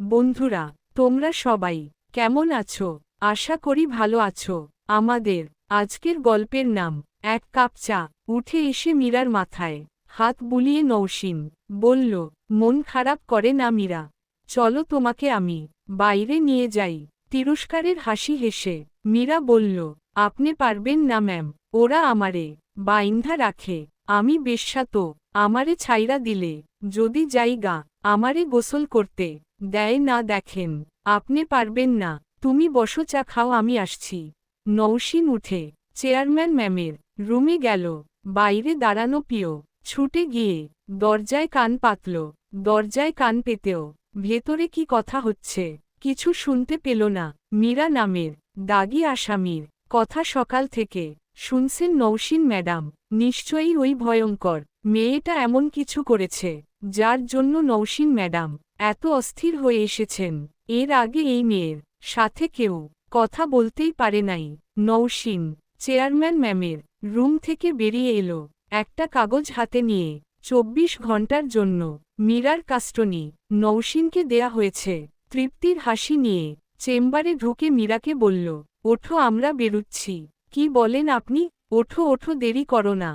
বন্ধুরা, তোমরা সবাই কেমন আছো? আশা করি ভালো আছো। আমাদের আজকের গল্পের নাম, এক কাপ চা। উঠে এসে মীরার মাথায় হাত বুলিয়ে নৌসিন বলল, মন খারাপ করে না মীরা। চলো তোমাকে আমি বাইরে নিয়ে যাই। তিরস্কারের হাসি হেসে মীরা বলল, আপনি পারবেন না ম্যাম, ওরা আমারে বাইন্ধা রাখে। আমি বেশ্যা তো আমারে ছাইরা দিলে, যদি যাই গা আমারে গোসল করতে দেয় না দেখেন, আপনি পারবেন না। তুমি বসো, চা খাও, আমি আসছি। নৌসিন উঠে, চেয়ারম্যান ম্যামের রুমে গেল। বাইরে দাঁড়ানো পিও ছুটে গিয়ে দরজায় কান পাতল, দরজায় কান পেতেও। ভেতরে কি কথা হচ্ছে, কিছু শুনতে পেল না। মীরা নামের দাগি আসামির কথা সকাল থেকে শুনছেন নৌসিন ম্যাডাম। নিশ্চয়ই ওই ভয়ঙ্কর, মেয়েটা এমন কিছু করেছে, যার জন্য নৌসিন ম্যাডাম এত অস্থির হয়ে এসেছেন। এর আগে এই মেয়ের সাথে কেউ কথা বলতেই পারে নাই। নৌসিন চেয়ারম্যান ম্যামের রুম থেকে বেরিয়ে এলো। একটা কাগজ হাতে নিয়ে চব্বিশ ঘণ্টার জন্য মীরার কাস্টনি নৌসিনকে দেয়া হয়েছে। তৃপ্তির হাসি নিয়ে চেম্বারে ঢুকে মীরাকে বলল, ওঠো, আমরা বেরুচ্ছি। কি বলেন আপনি? ওঠো ওঠো, দেরি করো না।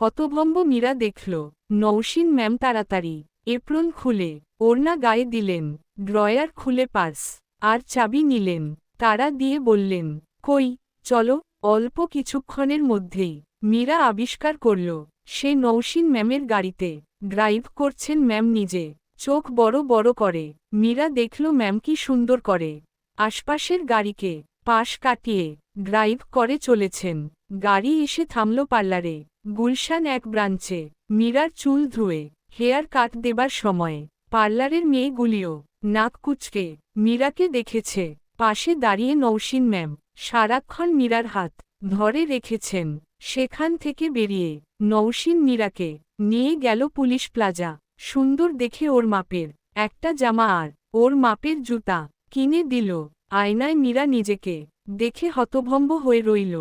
হতভম্ব মীরা দেখল নৌসিন ম্যাম তাড়াতাড়ি এপ্রন খুলে ওড়না গায়ে দিলেন, ড্রয়ার খুলে পার্স আর চাবি নিলেন, তারা দিয়ে বললেন, কই, চলো, অল্প কিছুক্ষণের মধ্যেই। মীরা আবিষ্কার করল, সে নৌসিন ম্যামের গাড়িতে, ড্রাইভ করছেন ম্যাম নিজে, চোখ বড় বড় করে। মীরা দেখল ম্যাম কি সুন্দর করে, আশপাশের গাড়িকে পাশ কাটিয়ে ড্রাইভ করে চলেছেন। গাড়ি এসে থামল পার্লারে, গুলশান এক ব্রাঞ্চে, মীরার চুল ধুয়ে, হেয়ার কাট দেবার সময়। পার্লারের মেয়েগুলিও নাক কুচকে মীরাকে দেখেছে। পাশে দাঁড়িয়ে নৌসিন ম্যাম সারাক্ষণ মীরার হাত ধরে রেখেছেন সেখান থেকে বেরিয়ে। নৌসিন মীরাকে নিয়ে গেল পুলিশ প্লাজা। সুন্দর দেখে ওর মাপের একটা জামা আর ওর মাপের জুতা কিনে দিল। আয়নায় মীরা নিজেকে দেখে হতভম্ব হয়ে রইল।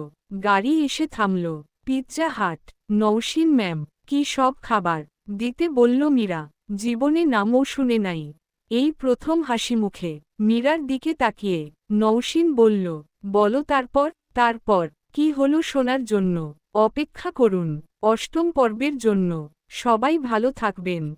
গাড়ি এসে থামল। Pizza Hut. নৌসিন ম্যাম, কি সব খাবার? দিতে বলল মীরা। জীবনে নামও শুনে নাই। এই প্রথম হাসি মুখে মীরার দিকে তাকিয়ে নৌসিন বলল, বল তারপর তারপর, কি হলো শোনার জন্য? অপেক্ষা করুন, অষ্টম পর্বের জন্য। সবাই ভালো থাকবেন।